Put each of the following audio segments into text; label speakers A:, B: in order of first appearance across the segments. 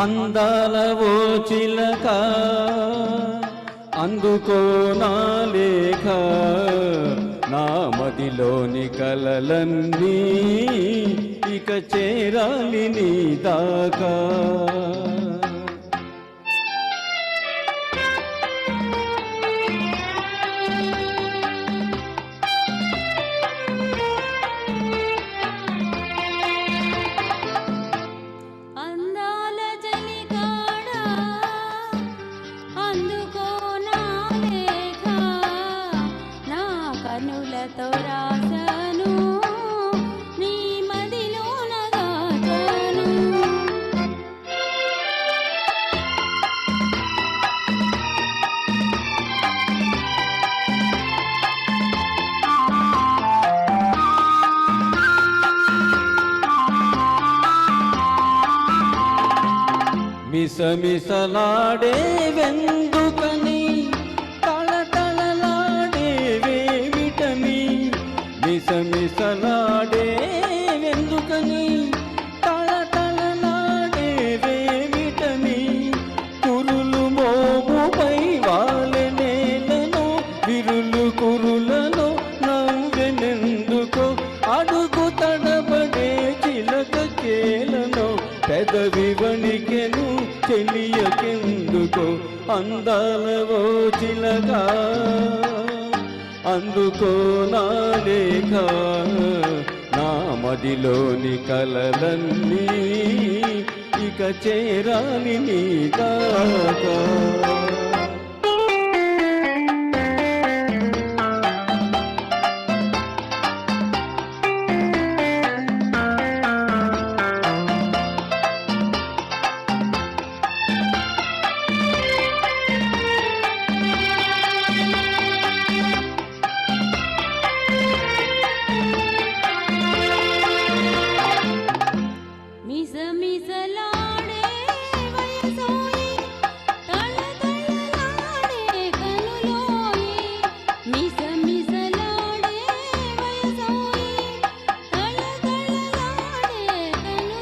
A: అందాల ఓ చిలక అందుకో నా లేఖ నా మదిలోని కలలన్నీ ఇక చేరాలి నీ దాకా. మిసమిసలాడే వెందుకని తళతళలాడే వేమిటని మిసమిసలాడే వెందుకని తళతళలాడే వేమిటని కురులు మోముపై వాలె నేలను విరులు కురులు వివణికెను వణికెను తెలియకెందుకో అందాలవో చిలక అందుకో నా లేఖ నా మదిలోని కలలన్నీ ఇక చేరాలి నీ దాకా.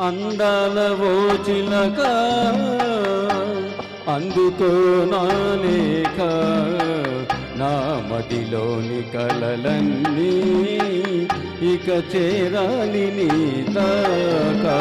B: అందాల
A: ఓ అందుకో నా నా మదిలోని కలలన్నీ ఇక చేరాలి నీ దాకా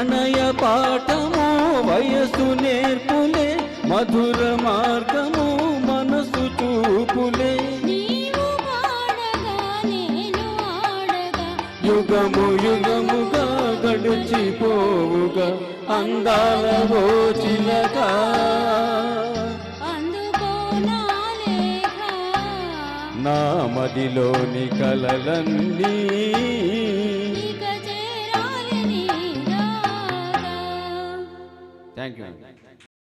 A: ప్రణయ పాఠము వయసు నేర్పులే మధుర మార్గము మనసు చూపులే. యుగము యుగముగా గడిచిపోవుగా అందాల ఓ చిలక
B: అందుకో నా లేఖ?
A: నా మదిలోని కలలన్నీ Thank you.